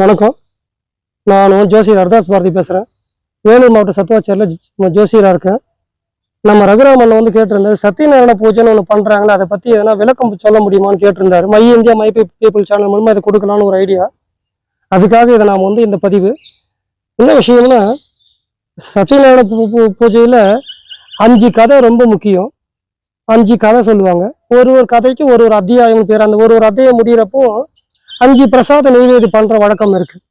வணக்கம். நான் ஜோசியர் அர்தாஸ் பாரதி பேசுகிறேன் வேலூர் மாவட்ட சத்துவாச்சேரியில் ஜோசியராக இருக்கேன். நம்ம ரகுராமன் வந்து கேட்டிருந்தாரு சத்யநாராயண பூஜைன்னு ஒன்று பண்ணுறாங்களே அதை பற்றி எதனா விளக்கம் சொல்ல முடியுமான்னு கேட்டிருந்தாரு. My India my people channel மூலமாக இதை கொடுக்கலான்னு ஒரு ஐடியா. அதுக்காக இதை நாம் வந்து இந்த பதிவு. என்ன விஷயம்னா சத்யநாராயண பூ பூ- பூஜையில் அஞ்சு கதை ரொம்ப முக்கியம். அஞ்சு கதை சொல்லுவாங்க. ஒரு ஒரு கதைக்கு ஒரு ஒரு அத்தியாயம் பேர். அந்த ஒரு ஒரு அத்தியாயம் முடிகிறப்போ அஞ்சு பிரசாத நெய்வேதி பண்ணுற வழக்கம் இருக்குது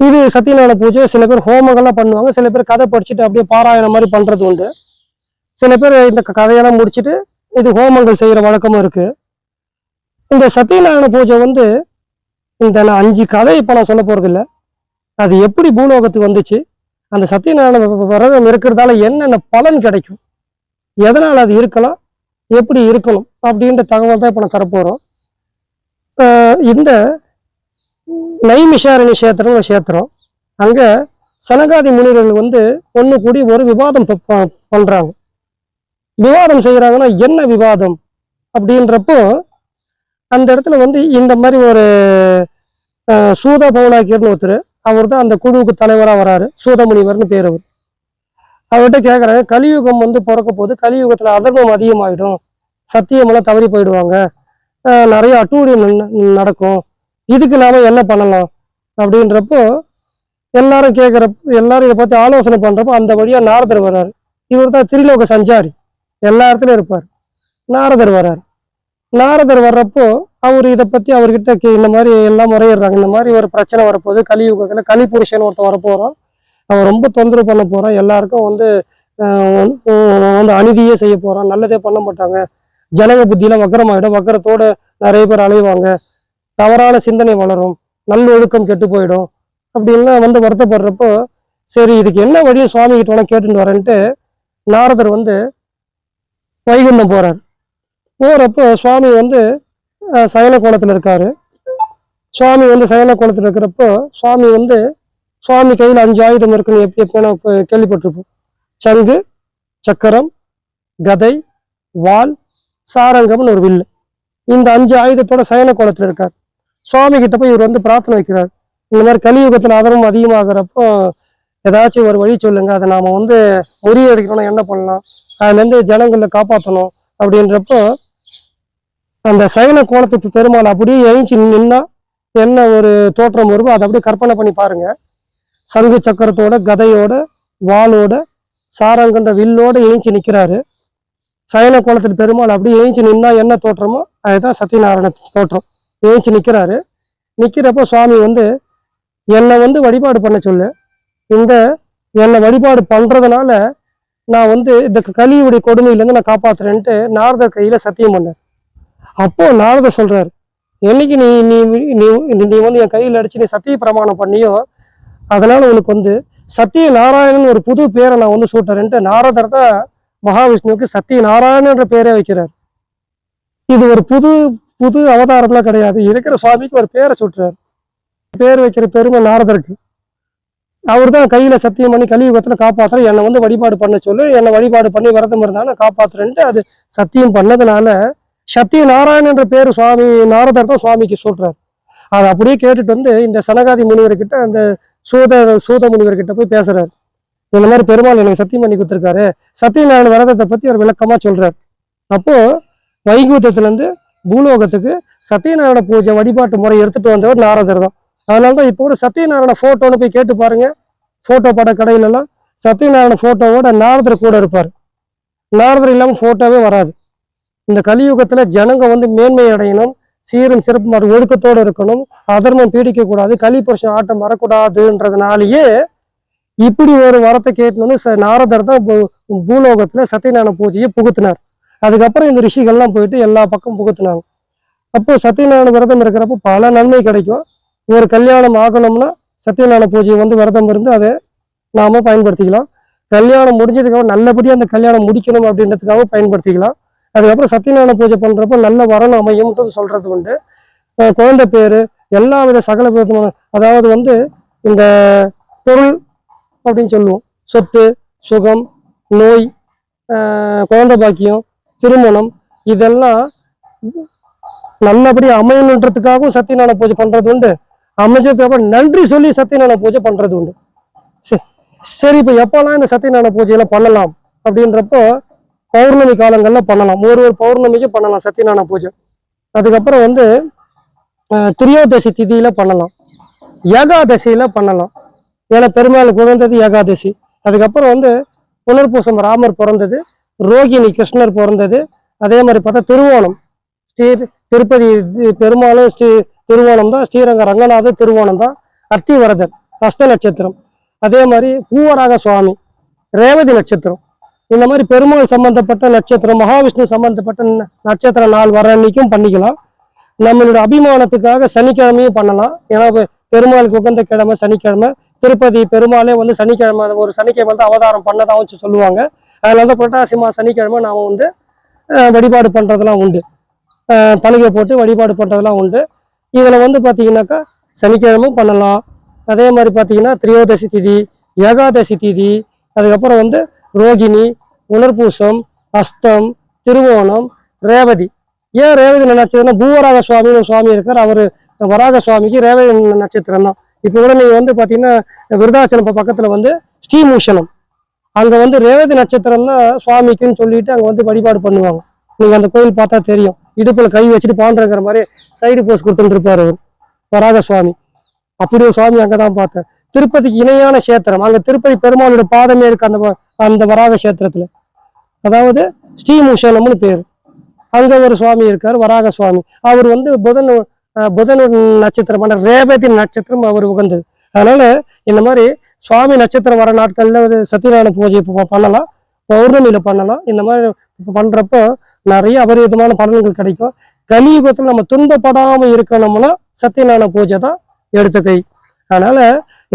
இது சத்தியநாராயண பூஜை சில பேர் ஹோமங்கள்லாம் பண்ணுவாங்க சில பேர் கதை படிச்சுட்டு அப்படியே பாராயணம் மாதிரி பண்ணுறது உண்டு. சில பேர் இந்த கதையெல்லாம் முடிச்சுட்டு இது ஹோமங்கள் செய்கிற வழக்கமும் இருக்குது இந்த சத்தியநாராயண பூஜை வந்து இந்த நான் அஞ்சு கதை இப்போ நான் சொல்ல போகிறதில்ல அது எப்படி பூலோகத்துக்கு வந்துச்சு? அந்த சத்தியநாராயண விரதம் இருக்கிறதால என்னென்ன பலன் கிடைக்கும்? எதனால் அது இருக்கலாம்? எப்படி இருக்கணும்? அப்படின்ற தகவல் தான் இப்போ நான் தரப்போகிறோம் இந்த நைமிஷாரணி கஷேத்திரம் ஒரு கஷேத்திரம். அங்கே சனகாதி முனிவர்கள் வந்து ஒன்று கூடி ஒரு விவாதம் பண்ணுறாங்க விவாதம் செய்கிறாங்கன்னா என்ன விவாதம் அப்படின்றப்போ அந்த இடத்துல வந்து இந்த மாதிரி ஒரு சூத பவுனாக்கியர்னு ஒருத்தர் அவர் தான் அந்த குழுவுக்கு தலைவராக வராரு. சூதமுனிவர்னு பேர் அவர். அவர்கிட்ட கேட்குறாங்க கலியுகம் வந்து பிறக்க போது கலியுகத்தில் அதர்மம் அதிகமாகிடும் சத்தியமெல்லாம் தவறி போயிடுவாங்க. நிறைய அட்டூழியம் நடக்கும். இதுக்கு நாம் என்ன பண்ணலாம்? அப்படின்றப்போ எல்லாரும் கேட்குறப்ப எல்லாரும் இதை பற்றி ஆலோசனை பண்ணுறப்போ அந்த வழியாக நாரதர் வர்றார். இவர் தான் திருலோக சஞ்சாரி. எல்லா இடத்துலையும் இருப்பார். நாரதர் வர்றார். நாரதர் வர்றப்போ அவர் இதை பற்றி அவர்கிட்ட கே- இந்த மாதிரி எல்லாம் முறையிடுறாங்க. இந்த மாதிரி ஒரு பிரச்சனை வரப்போகுது. கலியுகத்தில் கலிபுருஷன் ஒருத்தர் வரப்போகிறான் அவன் ரொம்ப தொந்தரவு பண்ண போகிறான் எல்லாருக்கும் வந்து- வந்து அநீதியே செய்ய போகிறான் நல்லதே பண்ண மாட்டாங்க. ஜனக புத்தியில வக்கரமாயிடும். வக்கரத்தோட நிறைய பேர் அலைவாங்க. தவறான சிந்தனை வளரும். நல்லொழுக்கம் கெட்டு போயிடும். அப்படின்லாம் வந்து வருத்தப்படுறப்போ சரி இதுக்கு என்ன வழியை சுவாமி கிட்ட வேணா கேட்டுட்டு வரேன்ட்டு நாரதர் வந்து வைகுண்டம் போறார். போறப்போ சுவாமி வந்து சயன கோலத்தில் இருக்காரு. சுவாமி வந்து சயன கோலத்தில் இருக்கிறப்போ சுவாமி வந்து சுவாமி கையில் அஞ்சு ஆயுதம் இருக்குன்னு எப்படி எப்போ நான் கேள்விப்பட்டிருப்போம். சங்கு சக்கரம் கதை வாள் சாரங்கம்னு ஒரு வில்லு. இந்த அஞ்சு ஆயுதத்தோட சயன கோலத்தில் இருக்கார். சுவாமி கிட்ட போய் இவர் வந்து பிரார்த்தனை வைக்கிறார். இந்த மாதிரி கலியுகத்தில் அதர்மம் அதிகமாகிறப்போ ஏதாச்சும் ஒரு வழி சொல்லுங்க அதை நாம வந்து முறியடிக்கணும்னா என்ன பண்ணலாம்? அதுலேருந்து ஜனங்களில் காப்பாற்றணும் அப்படின்றப்போ அந்த சயன கோலத்துக்கு பெருமாள் அப்படியே எழுச்சி நின்னா என்ன ஒரு தோற்றம் வருமோ அதை அப்படியே கற்பனை பண்ணி பாருங்க. சங்கு சக்கரத்தோட கதையோட வாளோட சாரங்கன்ற வில்லோட எழுச்சி நிற்கிறாரு சயன கோலத்தில் பெருமாள் அப்படியே ஏஞ்சி நின்னா என்ன தோற்றமோ அதுதான் சத்யநாராயண தோற்றம். ஏஞ்சி நிற்கிறாரு நிற்கிறப்போ சுவாமி வந்து என்னை வந்து வழிபாடு பண்ண சொல்லு. இந்த என்னை வழிபாடு பண்ணுறதுனால நான் வந்து இந்த கலியுடைய கொடுமையிலேருந்து நான் காப்பாற்றுறேன்ட்டு நாரதர் கையில் சத்தியம் பண்ணார். அப்போது நாரதர் சொல்கிறார் என்னைக்கு நீ நீ நீ நீ வந்து என் கையில் அடித்து நீ சத்திய பிரமாணம் பண்ணியோ அதனால் உனக்கு வந்து சத்திய நாராயணன் ஒரு புது பேரை நான் வந்து சூட்டுறேன்ட்டு நாரதர் தான் மகாவிஷ்ணுவுக்கு சத்திய நாராயணன்ற பேரே வைக்கிறார். இது ஒரு புது புது அவதாரம்லாம் கிடையாது. இருக்கிற சுவாமிக்கு ஒரு பேரை சுட்டுறாரு பேர் வைக்கிற பெருமை நாரதருக்கு. அவர் தான் கையில சத்தியம் பண்ணி கலியுகத்துல காப்பாற்றுற என்னை வந்து வழிபாடு பண்ண சொல்லு என்னை வழிபாடு பண்ணி விரதம் இருந்தாலும் காப்பாற்றுறேன்ட்டு அது சத்தியம் பண்ணதுனால சத்திய என்ற பேர் சுவாமி நாரதர் தான் சுவாமிக்கு சொல்றாரு. அதை அப்படியே கேட்டுட்டு வந்து இந்த சனகாதி முனிவர்கிட்ட அந்த சூத சூத முனிவர்கிட்ட போய் பேசுறாரு. இந்த மாதிரி பெருமாள் எனக்கு சத்தியம் பண்ணி கொடுத்துருக்காரு. சத்தியநாராயண விரதத்தை பற்றி அவர் விளக்கமாக சொல்கிறார் அப்போது வைகுத்தத்துலேருந்து பூலோகத்துக்கு சத்தியநாராயண பூஜை வழிபாட்டு முறை எடுத்துகிட்டு வந்தவர் நாரதர் தான். அதனால தான் இப்போ கூட சத்தியநாராயண ஃபோட்டோன்னு போய் கேட்டு பாருங்கள் ஃபோட்டோ பட கடையிலெல்லாம் சத்தியநாராயண ஃபோட்டோவோட நாரதர் கூட இருப்பார். நாரதர் இல்லாமல் ஃபோட்டோவே வராது. இந்த கலியுகத்தில் ஜனங்க வந்து மேன்மை அடையணும் சீரும் சிறப்பு ஒரு ஒழுக்கத்தோடு இருக்கணும் அதர்மம் பீடிக்கக்கூடாது கலிபுருஷன் ஆட்டம் வரக்கூடாதுன்றதுனாலேயே இப்படி ஒரு வரத்தை கேட்டணும்னு ச- நாரதர் தான் பூலோகத்துல சத்யநாராயண பூஜையை புகுத்தினார். அதுக்கப்புறம் இந்த ரிஷிகள்லாம் போயிட்டு எல்லா பக்கம் புகுத்தினாங்க. அப்போ சத்தியநாராயண விரதம் இருக்கிறப்போ பல நன்மை கிடைக்கும். ஒரு கல்யாணம் ஆகணும்னா சத்தியநாராயண பூஜையை வந்து விரதம் இருந்து அதை நாம பயன்படுத்திக்கலாம். கல்யாணம் முடிஞ்சதுக்கப்புறம் நல்லபடியாக அந்த கல்யாணம் முடிக்கணும் அப்படின்றதுக்காக பயன்படுத்திக்கலாம். அதுக்கப்புறம் சத்தியநாராயண பூஜை பண்றப்போ நல்ல வரணும் அமையும்ன்றது சொல்றது உண்டு. குழந்தை பேரு எல்லா வித சகல விதமான அதாவது வந்து இந்த பொருள் அப்படின்னு சொல்லுவோம். சொத்து சுகம் நோய் ஆஹ் குழந்தை பாக்கியம் திருமணம் இதெல்லாம் நல்லபடியா அமையணுன்றதுக்காகவும் சத்யநாராயண பூஜை பண்றது உண்டு. அமைஞ்சதுக்கப்புறம் நன்றி சொல்லி சத்யநாராயண பூஜை பண்றது உண்டு. சரி, சரி இப்போ எப்போல்லாம் இந்த சத்யநாராயண பூஜையெல்லாம் பண்ணலாம் அப்படின்றப்போ பௌர்ணமி காலங்கள்ல பண்ணலாம். ஒரு ஒரு பௌர்ணமிக்கு பண்ணலாம் சத்யநாராயண பூஜை. அதுக்கப்புறம் வந்து திரியோதசி திதியில பண்ணலாம். ஏகாதசியில பண்ணலாம். ஏன்னா பெருமாள் குழந்தது ஏகாதசி. அதுக்கப்புறம் வந்து புனர்பூசம் ராமர் பிறந்தது ரோகிணி கிருஷ்ணர் பிறந்தது அதே மாதிரி பார்த்தா திருவோணம். ஸ்ரீ திருப்பதி பெருமாளும் ஸ்ரீ திருவோணம் தான் ஸ்ரீரங்க ரங்கநாத திருவோணம் தான் அத்திவரதர் ஹஸ்த நட்சத்திரம். அதே மாதிரி பூவராக சுவாமி ரேவதி நட்சத்திரம். இந்த மாதிரி பெருமாள் சம்பந்தப்பட்ட நட்சத்திரம் மகாவிஷ்ணு சம்பந்தப்பட்ட நட்சத்திர நாள் வர அன்னைக்கும் பண்ணிக்கலாம். நம்மளோட அபிமானத்துக்காக சனிக்கிழமையும் பண்ணலாம். ஏன்னா பெருமாளுக்கு உகந்த கிழமை சனிக்கிழமை திருப்பதி பெருமாளே வந்து சனிக்கிழமை ஒரு சனிக்கிழமை தான் அவதாரம் பண்ணதாகவும் சொல்லுவாங்க. அதனால தான் புரட்டாசி மாசம் சனிக்கிழமை நாம் வந்து வழிபாடு பண்ணுறதெல்லாம் உண்டு. அஹ், போட்டு வழிபாடு பண்ணுறதுலாம் உண்டு. இதில் வந்து பார்த்தீங்கன்னாக்கா சனிக்கிழமும் பண்ணலாம். அதே மாதிரி பார்த்தீங்கன்னா திரியோதசி திதி ஏகாதசி திதி அதுக்கப்புறம் வந்து ரோகிணி உணர்பூசம் அஸ்தம் திருவோணம் ரேவதி. ஏன் ரேவதி நட்சத்திரம்னா பூவராக சுவாமின்னு சுவாமி இருக்கார். அவர் வராக சுவாமிக்கு ரேவதி நட்சத்திரம் தான் இப்போ கூட நீங்கள் வந்து பார்த்தீங்கன்னா விருதாச்சலம் பக்கத்தில் வந்து ஸ்ரீமூஷனம். அங்கே வந்து ரேவதி நட்சத்திரம் தான் சுவாமிக்குன்னு சொல்லிட்டு அங்கே வந்து வழிபாடு பண்ணுவாங்க. நீங்கள் அந்த கோயில் பார்த்தா தெரியும். இடுப்புல கை வச்சுட்டு பாண்டிருக்கிற மாதிரி சைடு போஸ் கொடுத்துட்டு இருப்பார் அவர் வராக சுவாமி அப்படி ஒரு சுவாமி அங்கதான் பார்த்தேன். திருப்பதிக்கு இணையான கஷேத்திரம். அங்கே திருப்பதி பெருமாளோட பாதமே இருக்கு அந்த அந்த வராக கஷேத்திரத்தில். அதாவது ஸ்ரீமூஷணம்னு பேர். அங்கே ஒரு சுவாமி இருக்கார் வராக சுவாமி அவர் வந்து புதன் புதன் நட்சத்திரமான ரேவதி நட்சத்திரம் அவர் உகந்தது. அதனால இந்த மாதிரி சுவாமி நட்சத்திரம் வர நாட்கள்ல ஒரு சத்யநாராயண பூஜை பண்ணலாம். பௌர்ணமியில பண்ணலாம். இந்த மாதிரி பண்றப்போ நிறைய அபரிவிதமான பலன்கள் கிடைக்கும். கலியுகத்தில் நம்ம துன்பப்படாமல் இருக்கணும்னா சத்யநாராயண பூஜை தான் எடுத்துக்கை அதனால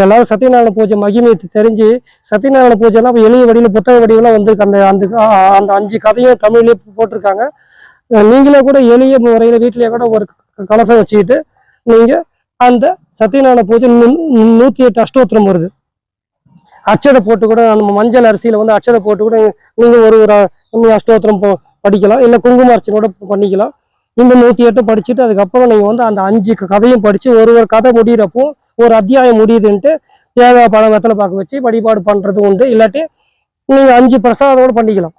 எல்லாரும் சத்யநாராயண பூஜை மகிமை தெரிஞ்சு சத்யநாராயண பூஜை எல்லாம் எளிய வடிவில் புத்தக வடிவில் வந்திருக்கு. அந்த அந்த அந்த அஞ்சு கதையும் தமிழ்லேயே போட்டிருக்காங்க. நீங்களே கூட எளிய முறையில் வீட்டிலேயே கூட ஒரு க- கலசம் வச்சுக்கிட்டு நீங்கள் அந்த சத்யநாராயண பூஜை நூ- எட்டு அஷ்டோத்திரம் வருது. அச்சதை போட்டு கூட நம்ம மஞ்சள் அரிசியில் வந்து அச்சதை போட்டு கூட நீங்கள் ஒரு ஒரு அஷ்டோத்திரம் போ- படிக்கலாம். இல்லை குங்கும அர்ச்சனோட பண்ணிக்கலாம். இந்த நூற்றி எட்டு படிச்சுட்டு அதுக்கப்புறம் நீங்கள் வந்து அந்த அஞ்சு கதையும் படித்து ஒரு ஒரு கதை முடிகிறப்போ ஒரு அத்தியாயம் முடியுதுன்ட்டு தேவை பழம் வெத்தலை பார்க்க வச்சு வழிபாடு பண்ணுறது உண்டு. இல்லாட்டி நீங்கள் அஞ்சு பிரசாதம் கூட பண்ணிக்கலாம்.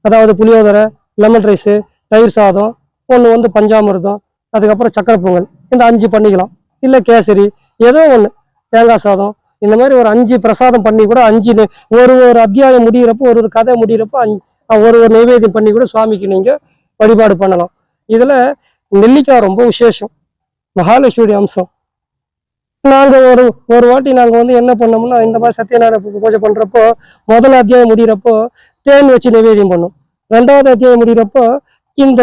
அதாவது புளியோதரை லெமன் ரைஸு தயிர் சாதம் ஒன்று வந்து பஞ்சாமிர்தம் அதுக்கப்புறம் சக்கரை பொங்கல். இந்த அஞ்சு பண்ணிக்கலாம். இல்லை கேசரி ஏதோ ஒன்று தேங்காய் சாதம் இந்த மாதிரி ஒரு அஞ்சு பிரசாதம் பண்ணி கூட அஞ்சு ஒரு ஒரு அத்தியாயம் முடிகிறப்போ ஒரு ஒரு கதை முடிகிறப்போ அஞ்சு ஒரு ஒரு நைவேத்தியம் பண்ணி கூட சுவாமிக்கு நீங்கள் வழிபாடு பண்ணலாம். இதில் நெல்லிக்காய் ரொம்ப விசேஷம். மகாலட்சுமியுடைய அம்சம். நாங்கள் ஒரு ஒரு வாட்டி நாங்கள் வந்து என்ன பண்ணோம்னா இந்த மாதிரி சத்யநாராயண பூஜை பண்ணுறப்போ முதல் அத்தியாயம் முடிகிறப்போ தேன் வச்சு நிவேதியம் பண்ணோம். ரெண்டாவது அத்தியாயம் முடியிறப்போ இந்த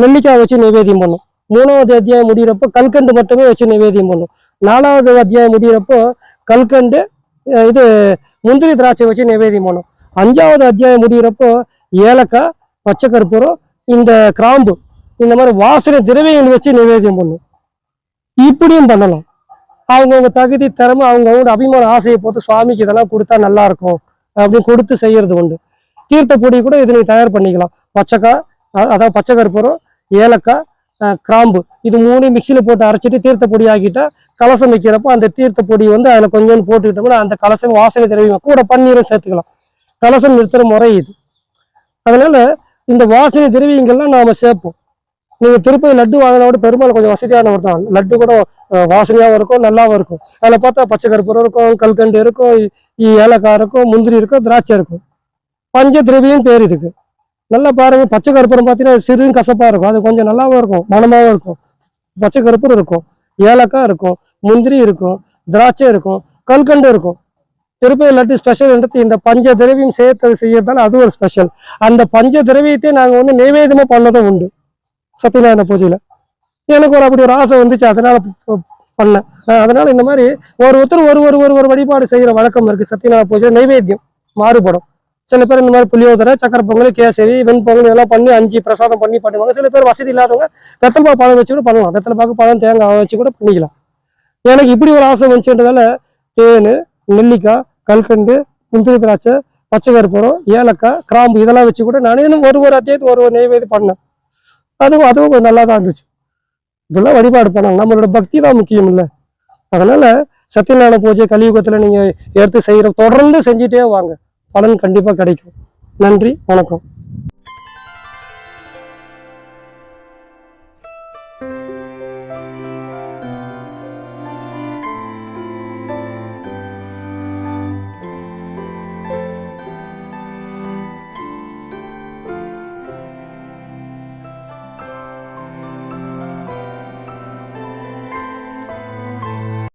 நெல்லிக்காய் வச்சு நிவேதியம் பண்ணும். மூணாவது அத்தியாயம் முடியிறப்போ கல்கண்டு மட்டுமே வச்சு நிவேதியம் பண்ணும். நாலாவது அத்தியாயம் முடியிறப்போ கல்கண்டு இது முந்திரி திராட்சை வச்சு நிவேதியம் பண்ணும். அஞ்சாவது அத்தியாயம் முடியிறப்போ ஏலக்காய் பச்சை கற்பூரம் இந்த கிராம்பு இந்த மாதிரி வாசனை திரவியங்கள் வச்சு நிவேதியம் பண்ணும். இப்படியும் பண்ணலாம். அவங்கவுங்க தகுதி திறமை அவங்கவுங்க அபிமான ஆசையை பொறுத்து சுவாமிக்கு இதெல்லாம் கொடுத்தா நல்லா இருக்கும். அப்படின்னு கொடுத்து செய்யறது உண்டு. தீர்த்த பொடி கூட இதனை தயார் பண்ணிக்கலாம். பச்சைக்காய் அதாவது பச்சை கற்பூரம் ஏலக்காய் அஹ், கிராம்பு இது மூணையும் மிக்சியில் போட்டு அரைச்சிட்டு தீர்த்த பொடி ஆக்கிட்டா கலசம் வைக்கிறப்போ அந்த தீர்த்த பொடி வந்து அதில் கொஞ்சோண்டு போட்டுக்கிட்டோம்னா அந்த கலசம் வாசனை திரவியம் கூட பன்னீரை சேர்த்துக்கலாம். கலசம் நிறுத்துகிற முறை இது. அதனால இந்த வாசனை திரவியங்கள்லாம் நாம சேர்ப்போம். நீங்க திருப்பதி லட்டு வாங்கினோட பெருமாள் கொஞ்சம் வசதியானவர் தான். லட்டு கூட வாசனையாகவும் வாசனையாவும் இருக்கும் நல்லாவும் இருக்கும். அதில் பார்த்தா பச்சை கற்பூரம் இருக்கும் கல்கண்டு இருக்கும் ஏலக்காய் இருக்கும் முந்திரி இருக்கும் திராட்சை இருக்கும். பஞ்ச திரவியம் பேர் இதுக்கு. நல்லா பாருங்க. பச்சை கற்பூரம் பார்த்தீங்கன்னா சிறு கசப்பா இருக்கும். அது கொஞ்சம் நல்லாவும் இருக்கும். மனமாவும் இருக்கும். பச்சை கருப்பூர் இருக்கும். ஏலக்காய் இருக்கும். முந்திரி இருக்கும். திராட்சை இருக்கும். கல்கண்டு இருக்கும். திருப்பதி லட்டு ஸ்பெஷல் என்றது இந்த பஞ்ச திரவியம் சேர்த்து செய்யறதால அது ஒரு ஸ்பெஷல் அந்த பஞ்ச திரவியத்தை நாங்க வந்து நைவேத்தியமா பண்ணதும் உண்டு. சத்யநாராயண பூஜையில. எனக்கு ஒரு அப்படி ஒரு ஆசை வந்துச்சு. அதனால பண்ணேன். அதனால இந்த மாதிரி ஒரு ஒருத்தர் ஒரு ஒரு ஒரு ஒரு வழிபாடு செய்யற வழக்கம் இருக்கு. சத்யநாராயண பூஜை நைவேத்தியம் மாறுபடும். சில பேர் இந்த மாதிரி புளியோதரை சக்கரை பொங்கல் கேசரி வெண்பொங்கல் இதெல்லாம் பண்ணி அஞ்சு பிரசாதம் பண்ணி பண்ணுவாங்க. சில பேர் வசதி இல்லாதவங்க வெத்தலை பழம் வச்சு கூட பண்ணலாம் வெத்தலை பாக்கு பழம் தேங்காய் வச்சு கூட பண்ணிக்கலாம். எனக்கு இப்படி ஒரு ஆசை வந்துச்சுன்றதால தேன் நெல்லிக்காய் கல்கண்டு முந்திரி திராட்சை பச்சை கருப்பூரம் ஏலக்காய் கிராம்பு இதெல்லாம் வச்சு கூட நான் இன்னும் ஒரு ஒரு அத்தியாயத்து ஒரு ஒரு நெய்வேது பண்ணேன். அதுவும் அதுவும் கொஞ்சம் நல்லா தான் இருந்துச்சு. இதெல்லாம் வழிபாடு பண்ணாங்க நம்மளோட பக்தி தான் முக்கியம் இல்லை. அதனால சத்தியநாராயண பூஜை கலியுகத்தில் நீங்கள் எடுத்து செய்கிற தொடர்ந்து செஞ்சுட்டே வாங்க. பலன் கண்டிப்பா கிடைக்கும். நன்றி வணக்கம்.